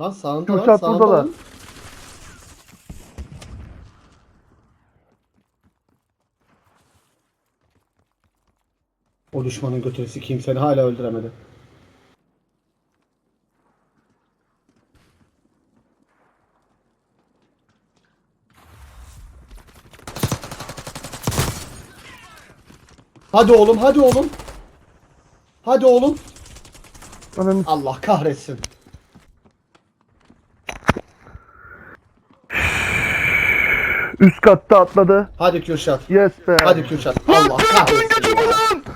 Lan sağında Kürşat sağında burada da. lan. O düşmanın götünü sikeyim seni hala öldüremedi. Hadi oğlum hadi oğlum. Hadi oğlum. Allah kahretsin. Üst katta atladı. Hadi Kürşat. Yes be. Hadi Kürşat. Allah kahretsin. ya.